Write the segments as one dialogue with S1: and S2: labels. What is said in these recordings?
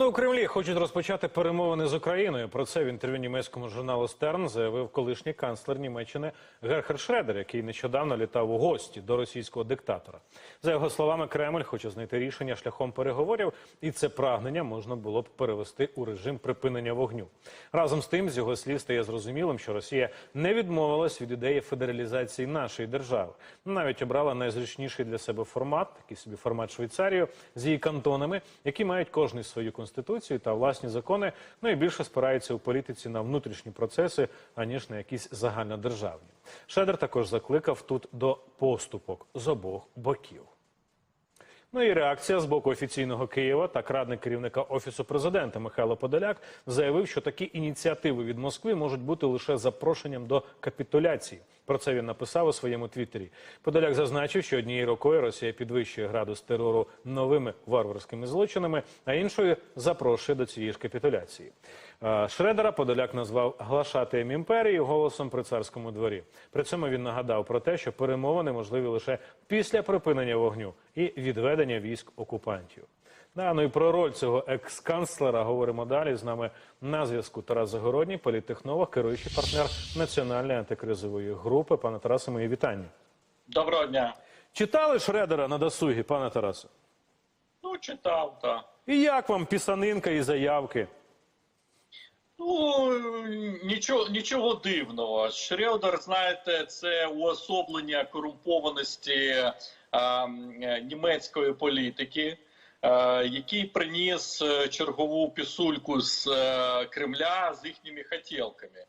S1: Ну, у Кремлі хочуть розпочати перемовини з Україною. Про це в інтерв'ю німецькому журналу Стерн заявив колишній канцлер Німеччини Герхард Шредер, який нещодавно літав у гості до російського диктатора. За його словами, Кремль хоче знайти рішення шляхом переговорів, і це прагнення можна було б перевести у режим припинення вогню. Разом з тим, з його слів стає зрозумілим, що Росія не відмовилась від ідеї федералізації нашої держави. Навіть обрала найзручніший для себе формат, такий собі формат Швейцарію з її кантонами, які мають кожний свою конституцію та власні закони. Ну і більше спираються у політиці на внутрішні процеси, аніж на якісь загальнодержавні. Шедер також закликав тут до поступок з обох боків. Ну і реакція з боку офіційного Києва. Так, радник керівника офісу президента Михайло Подоляк заявив, що такі ініціативи від Москви можуть бути лише запрошенням до капітуляції. Про це він написав у своєму твіттері. Подоляк зазначив, що однією рукою Росія підвищує градус терору новими варварськими злочинами, а іншою запрошує до цієї ж капітуляції. Шредера Подоляк назвав глашатаєм імперії голосом при царському дворі. При цьому він нагадав про те, що перемовини можливі лише після припинення вогню і відведення військ окупантів. Да, ну і про роль цього екс-канцлера говоримо далі. З нами на зв'язку Тарас Загородній, політтехнолог, керуючий партнер національної антикризової групи. Пане Тарасе, мої вітання.
S2: Доброго дня.
S1: Читали Шредера на досугі, пане Тарасе?
S2: Ну, читав, так.
S1: І як вам пісанинка і заявки?
S2: Ну, нічого, нічого дивного. Шредер, знаєте, це уособлення корумпованості а, німецької політики, який приніс е, чергову пісульку з е, Кремля з їхніми хотілками.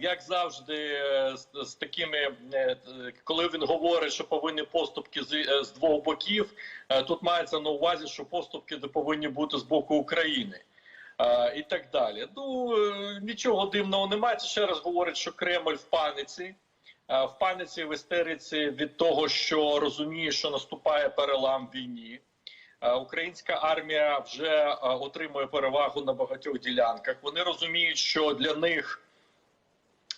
S2: Як завжди, е, з, такими, е, коли він говорить, що повинні поступки з, е, двох боків, е, тут мається на увазі, що поступки повинні бути з боку України. Е, і так далі. Ну е, нічого дивного немає. Це ще раз говорить, що Кремль в паніці, Е, в паніці в істериці від того, що розуміє, що наступає перелам війні. Е, Українська армія вже е, отримує перевагу на багатьох ділянках. Вони розуміють, що для них,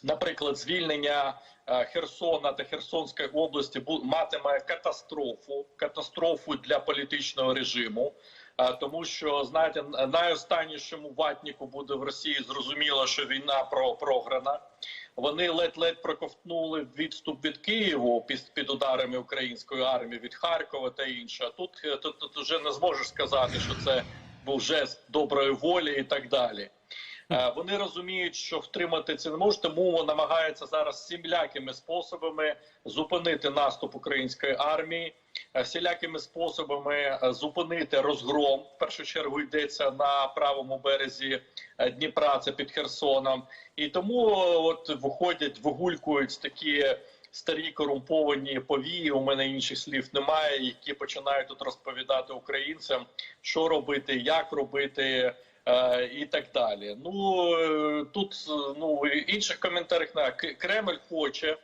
S2: наприклад, звільнення е, Херсона та Херсонської області матиме катастрофу, катастрофу для політичного режиму. Тому що знаєте, найостаннішому ватніку буде в Росії зрозуміло, що війна про програна. Вони ледь-ледь проковтнули відступ від Києву під, під ударами української армії від Харкова та інше. Тут, е, тут, тут вже не зможеш сказати, що це був жест доброї волі і так далі. Е, Вони розуміють, що втримати це не можуть, тому намагаються зараз всілякими способами зупинити наступ української армії, е, всілякими способами е, зупинити розгром. В першу чергу йдеться на правому березі Дніпра, це під Херсоном. І тому от виходять, вигулькують такі старі корумповані повії. У мене інших слів немає, які починають тут розповідати українцям, що робити, як робити. Е, І так далі. Ну е, тут е, ну інших коментарів на Кремль хоче.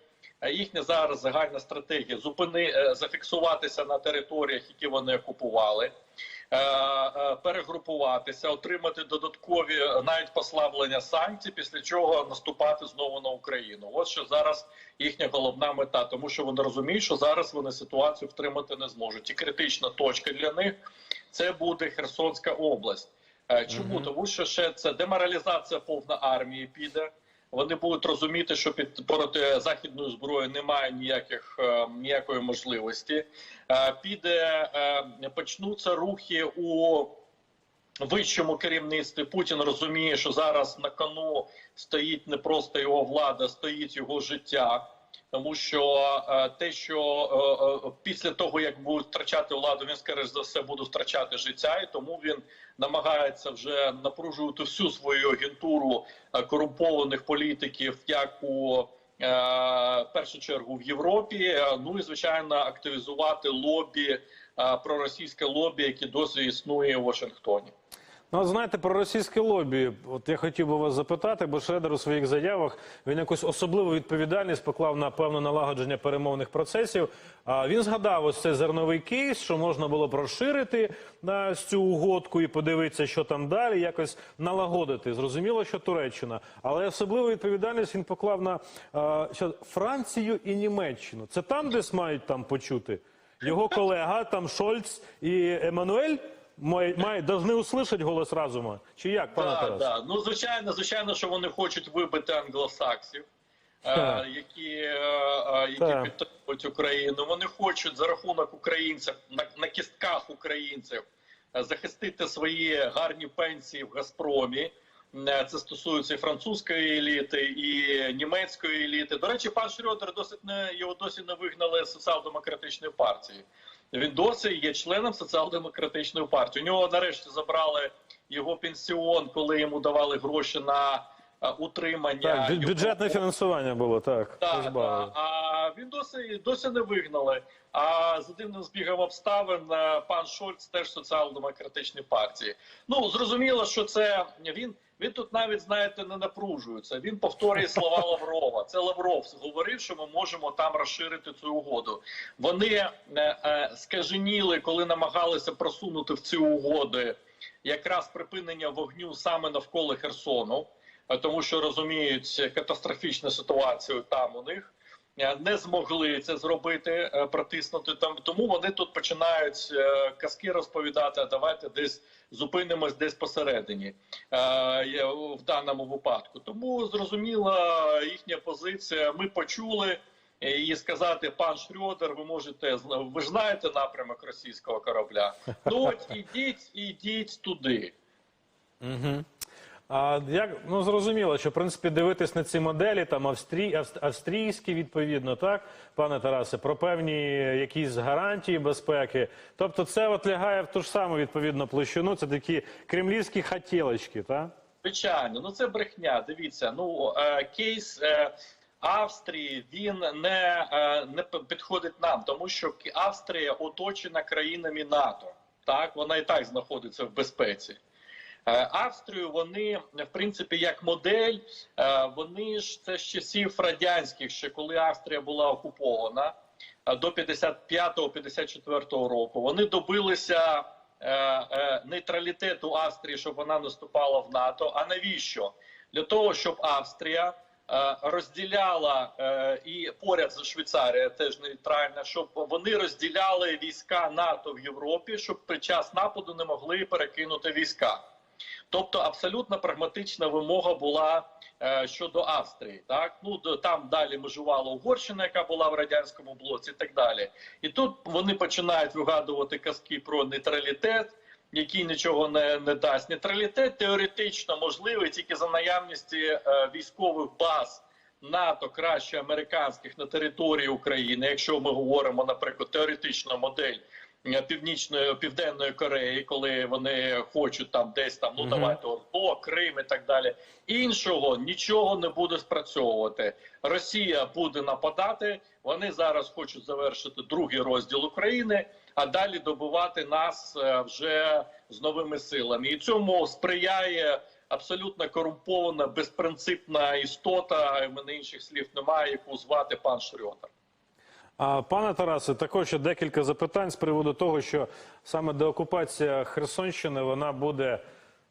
S2: Їхня зараз загальна стратегія зупини зафіксуватися на територіях, які вони окупували, перегрупуватися, отримати додаткові навіть послаблення санкцій, після чого наступати знову на Україну. От що зараз їхня головна мета, тому що вони розуміють, що зараз вони ситуацію втримати не зможуть. І критична точка для них це буде Херсонська область. Е, Чому
S1: Мгм.
S2: тому, що ще це деморалізація повна армії піде. Вони будуть розуміти, що під проти західної зброї немає ніяких е, ніякої можливості. Е, Піде е, почнуться рухи у вищому керівництві. Путін розуміє, що зараз на кону стоїть не просто його влада, стоїть його життя. Тому що е, те, що е, е, після того як будуть втрачати владу, він скоріш за все буде втрачати життя, і тому він намагається вже напружувати всю свою агентуру корумпованих політиків, як у першу чергу в Європі. Ну і звичайно активізувати лобі проросійське лобі, яке досі існує у Вашингтоні.
S1: Ну, знаєте, про російське лобі. От я хотів би вас запитати, бо Шредер у своїх заявах він якусь особливу відповідальність поклав на певне налагодження перемовних процесів. А він згадав ось цей зерновий кейс, що можна було б розширити на цю угодку і подивитися, що там далі, якось налагодити. Зрозуміло, що Туреччина, але особливу відповідальність він поклав на а, що Францію і Німеччину. Це там, десь мають там почути його колега, там Шольц і Еммануель. май, май, должны услышать голос разума? Чи як, пане
S2: Да,
S1: Тарасе?
S2: да. Ну, звичайно, звичайно, що вони хочуть вибити англосаксів,
S1: Так.
S2: е, які, е, е, які
S1: Так.
S2: підтримують Україну. Вони хочуть за рахунок українців на, на кістках українців е, захистити свої гарні пенсії в Газпромі. Е, Це стосується і французької еліти, і німецької еліти. До речі, пан Шрёдер досить не його досі не вигнали з соціал-демократичної партії. Він досі є членом соціал-демократичної партії. У нього нарешті забрали його пенсіон, коли йому давали гроші на утримання.
S1: Так, бю-
S2: його-
S1: бюджетне фінансування було, так.
S2: так,
S1: позбавили.
S2: А він досі досі не вигнали. А за дивним збігом обставин е, пан Шольц теж соціал-демократичної партії. Ну зрозуміло, що це він. Він тут навіть знаєте не напружується. Він повторює слова Лаврова. Це Лавров говорив, що ми можемо там розширити цю угоду. Вони е, е, скаженіли, коли намагалися просунути в ці угоди якраз припинення вогню саме навколо Херсону, е, тому що розуміють катастрофічну ситуацію там у них. Е, Не змогли це зробити, е, протиснути там. Тому вони тут починають е, казки розповідати. А давайте десь зупинимось десь посередині в даному випадку. Тому зрозуміла їхня позиція. Ми почули і сказати, пан Шрёдер, ви можете ви ж знаєте напрямок російського корабля. Ну от ідіть, ідіть туди.
S1: Угу. А як ну зрозуміло, що в принципі дивитись на ці моделі, там австрій, авст- австрійські, відповідно, так, пане Тарасе, про певні якісь гарантії безпеки. Тобто, це от лягає в ту ж саму відповідно площину. Це такі кремлівські хотілочки, так?
S2: Звичайно, ну це брехня. Дивіться, ну е, кейс е, Австрії він не, е, не підходить нам, тому що Австрія оточена країнами НАТО. Так, вона і так знаходиться в безпеці. Е, Австрію вони в принципі як модель. е, Вони ж це з часів радянських, ще коли Австрія була окупована е, до 55-54 року. Вони добилися нейтралітету Австрії, щоб вона не вступала в НАТО. А навіщо? Для того, щоб Австрія розділяла і поряд з Швейцарія теж нейтральна, щоб вони розділяли війська НАТО в Європі, щоб під час нападу не могли перекинути війська. Тобто абсолютно прагматична вимога була е, щодо Австрії. Так ну там далі межувала Угорщина, яка була в радянському блоці, і так далі. І тут вони починають вигадувати казки про нейтралітет, який нічого не, не дасть. Нейтралітет теоретично можливий тільки за наявності е, військових баз. НАТО краще американських на території України, якщо ми говоримо, наприклад, теоретична модель північної південної Кореї, коли вони хочуть там десь там ну давайте ОРДО, Крим і так далі. Іншого нічого не буде спрацьовувати. Росія буде нападати. Вони зараз хочуть завершити другий розділ України, а далі добивати нас е, вже з новими силами. І цьому сприяє абсолютно корумпована, безпринципна істота. В мене інших слів немає, яку звати пан Шрьотер.
S1: Пане Тарасе, також ще декілька запитань з приводу того, що саме деокупація Херсонщини вона буде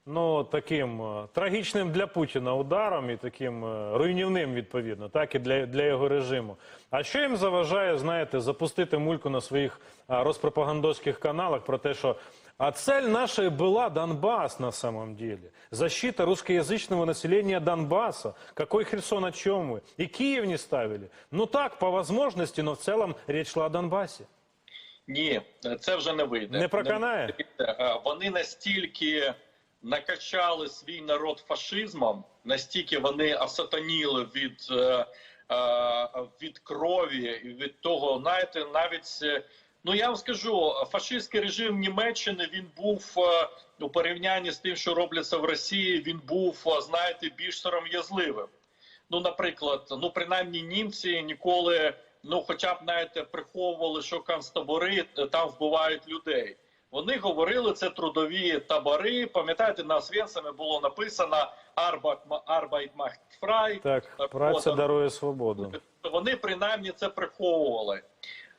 S1: ну таким е, трагічним для Путіна ударом і таким е, руйнівним відповідно, так і для, для його режиму. А що їм заважає, знаєте, запустити мульку на своїх розпропагандоських розпропагандовських каналах про те, що а цель нашей была Донбасс на самом деле. Защита русскоязычного населения Донбасса. Какой Херсон, о чем вы? И Киев не ставили. Ну так, по возможности, но в целом речь шла о Донбассе.
S2: Ні, це вже не вийде.
S1: Не проканає?
S2: вийде. Е, Вони настільки накачали свій народ фашизмом, настільки вони осатаніли від, е, е, від крові і від того, знаєте, навіть. Ну я вам скажу, фашистський режим Німеччини він був е, у порівнянні з тим, що робляться в Росії. Він був, е, знаєте, більш сором'язливим. Ну, наприклад, ну принаймні німці ніколи, ну хоча б знаєте, приховували, що концтабори е, там вбивають людей. Вони говорили, це трудові табори. Пам'ятаєте, на Освенцимі було написано Arbeit macht frei.
S1: Так, праця дарує свободу.
S2: Вони принаймні це приховували.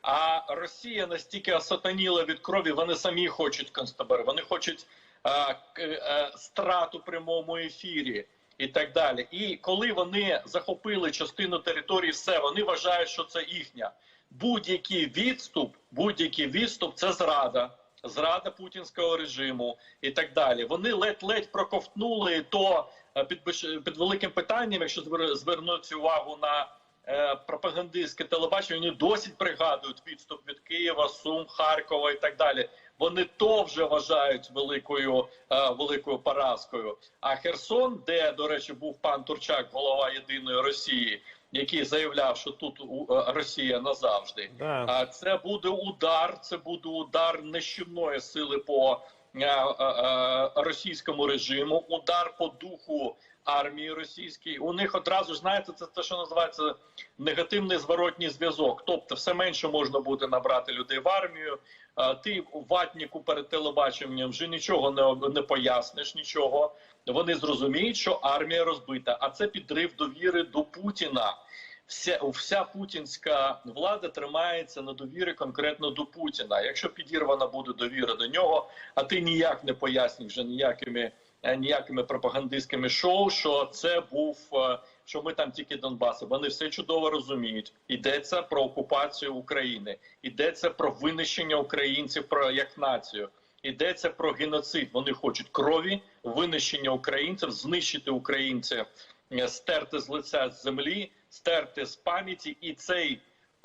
S2: А Росія настільки осатаніла від крові, вони самі хочуть концтабори, вони хочуть а, к- е, страту прямому ефірі і так далі. І коли вони захопили частину території, все вони вважають, що це їхня. Будь-який відступ, будь-який відступ це зрада. зрада путінського режиму і так далі. Вони ледь-ледь проковтнули то е, під, під великим питанням, якщо звер- звернути увагу на е, пропагандистське телебачення, вони досі пригадують відступ від Києва, Сум, Харкова і так далі. Вони то вже вважають великою е, великою поразкою. А Херсон, де до речі, був пан Турчак, голова єдиної Росії, який заявляв, що тут е, Росія назавжди.
S1: Да.
S2: А це буде удар. Це буде удар нищівної сили по е, е, е, російському режиму, удар по духу армії російській. У них одразу знаєте, це те, що називається негативний зворотній зв'язок. Тобто, все менше можна буде набрати людей в армію. Е, Ти ватніку перед телебаченням вже нічого не, не поясниш, нічого. Вони зрозуміють, що армія розбита, а це підрив довіри до Путіна вся, вся путінська влада тримається на довірі конкретно до Путіна. Якщо підірвана буде довіра до нього, а ти ніяк не поясниш вже ніякими е, ніякими пропагандистськими шоу, що це був е, що ми там тільки Донбаси. Вони все чудово розуміють. Йдеться про окупацію України, йдеться про винищення українців про як націю. Йдеться про геноцид. Вони хочуть крові, винищення українців, знищити українців, стерти з лиця землі, стерти з пам'яті, і цей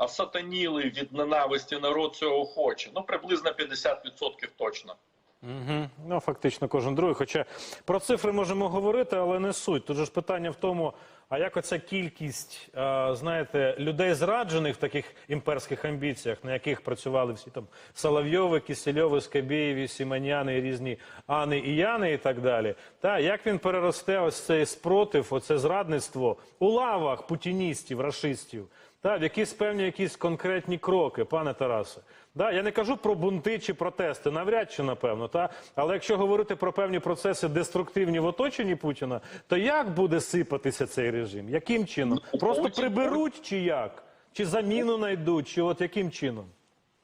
S2: сатанілий від ненависті народ цього хоче. Ну приблизно 50% точно.
S1: Угу. Ну, фактично, кожен другий. Хоча про цифри можемо говорити, але не суть. Тут ж питання в тому, а як оця кількість, е, знаєте, людей зраджених в таких імперських амбіціях, на яких працювали всі там Соловйови, Кисельови, Скабєєві, Сіманяни, різні Ани і Яни і так далі. Та як він переросте ось цей спротив, оце зрадництво у лавах путіністів, рашистів, та в якісь певні якісь конкретні кроки, пане Тарасе. Да, я не кажу про бунти чи протести, навряд чи напевно. Та але якщо говорити про певні процеси деструктивні в оточенні Путіна, то як буде сипатися цей режим? Яким чином?
S2: Ну,
S1: Просто приберуть чи як? Чи заміну знайдуть? Чи от яким чином?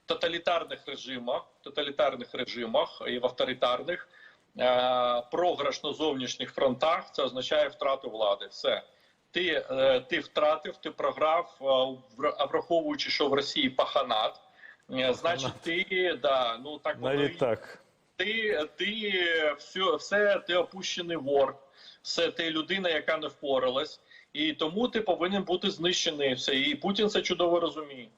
S2: тоталітарних режимах, тоталітарних режимах і в авторитарних е, програш на зовнішніх фронтах це означає втрату влади. Все. Ти, е, ти втратив, ти програв, е, враховуючи, що в Росії паханат, значить, ти да, ну так
S1: Навіть так.
S2: ти, ти все, все ти опущений вор, все ти людина, яка не впоралась, і тому ти повинен бути знищений. Все, і Путін це чудово розуміє.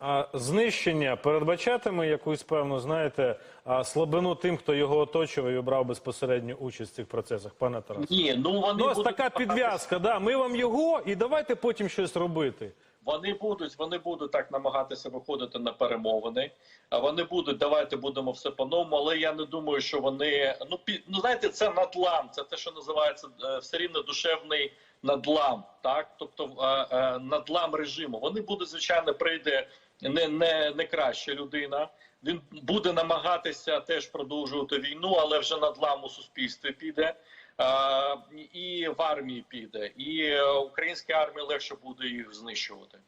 S1: А знищення передбачатиме якусь певну, знаєте, слабину тим, хто його оточував і брав безпосередню участь в цих процесах, пане Тарасе?
S2: Ні, ну вони
S1: Ну, ось
S2: будуть
S1: така підв'язка, да. Ми вам його і давайте потім щось робити.
S2: Вони будуть, вони будуть так намагатися виходити на перемовини. Вони будуть, давайте будемо все по-новому. Але я не думаю, що вони ну пі, ну знаєте, це надлам. Це те, що називається е, все рівно душевний надлам. Так, тобто е, е, надлам режиму. Вони будуть, звичайно, прийде не, не, не краща людина. Він буде намагатися теж продовжувати війну, але вже надлам у суспільстві піде. І в армії піде, і українській армії легше буде їх знищувати.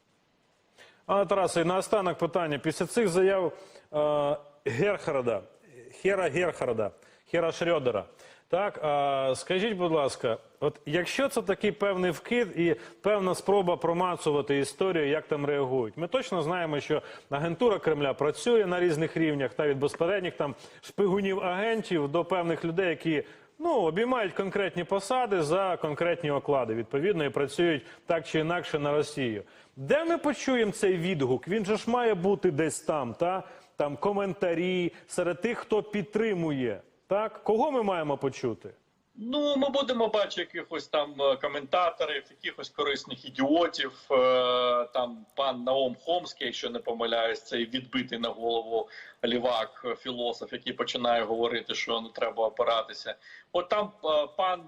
S1: Пане Тарасе, і наостанок питання. Після цих заяв е, Герхарда, Хера Герхарда, Хера Шрёдера, так, е, скажіть, будь ласка, от якщо це такий певний вкид і певна спроба промацувати історію, як там реагують, ми точно знаємо, що агентура Кремля працює на різних рівнях, та від безпосередніх там шпигунів агентів до певних людей, які ну, обіймають конкретні посади за конкретні оклади, відповідно, і працюють так чи інакше на Росію. Де ми почуємо цей відгук? Він же ж має бути десь там, та? там коментарі серед тих, хто підтримує. Так? Кого ми маємо почути?
S2: Ну, ми будемо бачити якихось там е, коментаторів, якихось корисних ідіотів. Е, Там пан Наом Хомський, якщо не помиляюсь, цей відбитий на голову лівак, е, філософ, який починає говорити, що не треба опиратися. От там е, пан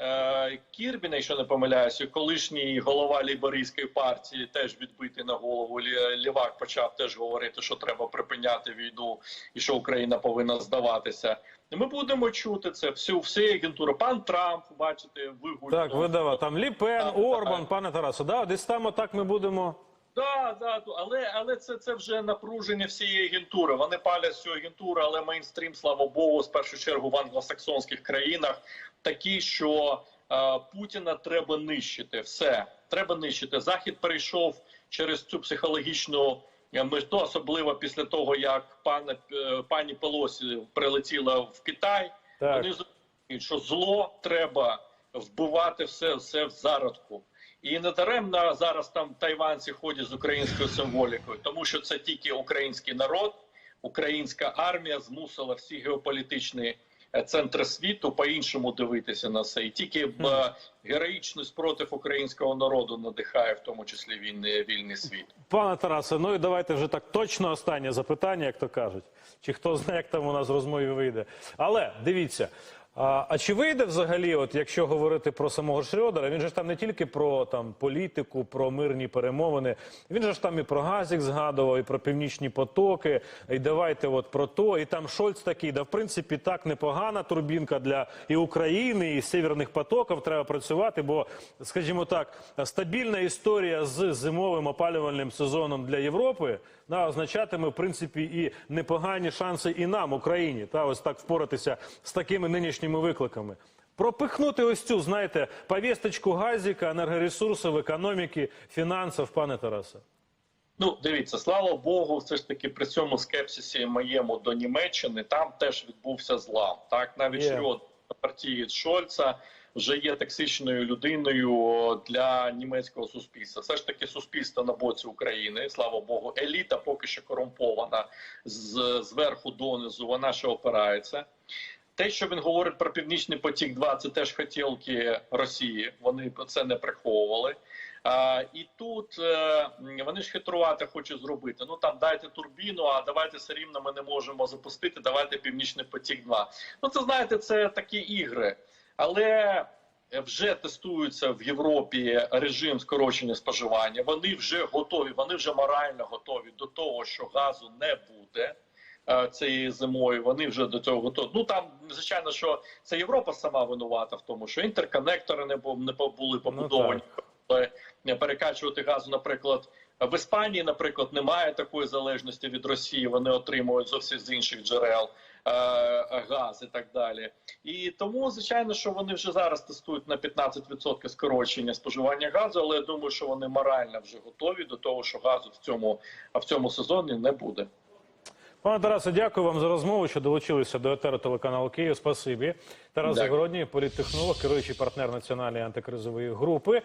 S2: е, Кірбін, якщо не помиляюся, колишній голова ліберійської партії, теж відбитий на голову лі- лівак, почав теж говорити, що треба припиняти війну і що Україна повинна здаватися. Ми будемо чути це всю всі агентури. Пан Трамп, бачите, вигулькнув.
S1: Так, видава там Ліпен, Орбан,
S2: так.
S1: пане Тарасу. Да, десь там отак ми будемо.
S2: Да, да, але але це, це вже напруження всієї агентури. Вони палять цю агентуру, але мейнстрім, слава Богу, з першу чергу в англосаксонських країнах такий, що е, Путіна треба нищити. Все треба нищити. Захід перейшов через цю психологічну е, ми то особливо після того, як пане е, пані Пелосі прилетіла в Китай,
S1: Так.
S2: вони зрозуміють, що зло треба вбивати все, все в зародку. І не даремно зараз там тайванці ходять з українською символікою, тому що це тільки український народ, українська армія змусила всі геополітичні е, центри світу по-іншому дивитися на це. І тільки б, е, героїчний спротив українського народу надихає, в тому числі вільний, вільний світ.
S1: Пане Тарасе, ну і давайте вже так точно останнє запитання, як то кажуть. Чи хто знає, як там у нас в розмові вийде. Але дивіться. А, а чи вийде взагалі, от якщо говорити про самого Шрёдера, він же ж там не тільки про там політику, про мирні перемовини, він же ж там і про газік згадував, і про північні потоки, і давайте от про то. І там Шольц такий, да в принципі так непогана турбінка для і України, і северних потоків треба працювати, бо, скажімо так, стабільна історія з зимовим опалювальним сезоном для Європи да, означатиме в принципі і непогані шанси і нам, Україні, та ось так впоратися з такими нинішніми викликами. Пропихнути ось цю, знаєте, повісточку газіка, енергоресурсів, економіки, фінансів, пане Тарасе.
S2: Ну, дивіться, слава Богу, все ж таки при цьому скепсисі моєму до Німеччини там теж відбувся злам. Так, навіть yeah. партії Шольца вже є токсичною людиною для німецького суспільства. Все ж таки суспільство на боці України. Слава Богу, еліта поки що корумпована з зверху донизу. Вона ще опирається. Те, що він говорить про північний потік, 2 це теж хотілки Росії. Вони це не приховували. А, і тут е, вони ж хитрувати хочуть зробити. Ну там дайте турбіну, а давайте все рівно ми не можемо запустити. Давайте північний потік 2 Ну це знаєте, це такі ігри, але вже тестується в Європі режим скорочення споживання. Вони вже готові, вони вже морально готові до того, що газу не буде. Е, Цієї зимою вони вже до цього готові. Ну там звичайно, що це Європа сама винувата в тому, що інтерконектори не не були побудовані. Але перекачувати газу, наприклад, в Іспанії, наприклад, немає такої залежності від Росії. Вони отримують зовсім з інших джерел е, газ і так далі. І тому, звичайно, що вони вже зараз тестують на 15% скорочення споживання газу, але я думаю, що вони морально вже готові до того, що газу в цьому в цьому сезоні не буде.
S1: Пане Тарасе, дякую вам за розмову, що долучилися до етеру телеканалу Київ. Спасибі. Тарас Загородній, політтехнолог, керуючий партнер національної антикризової групи.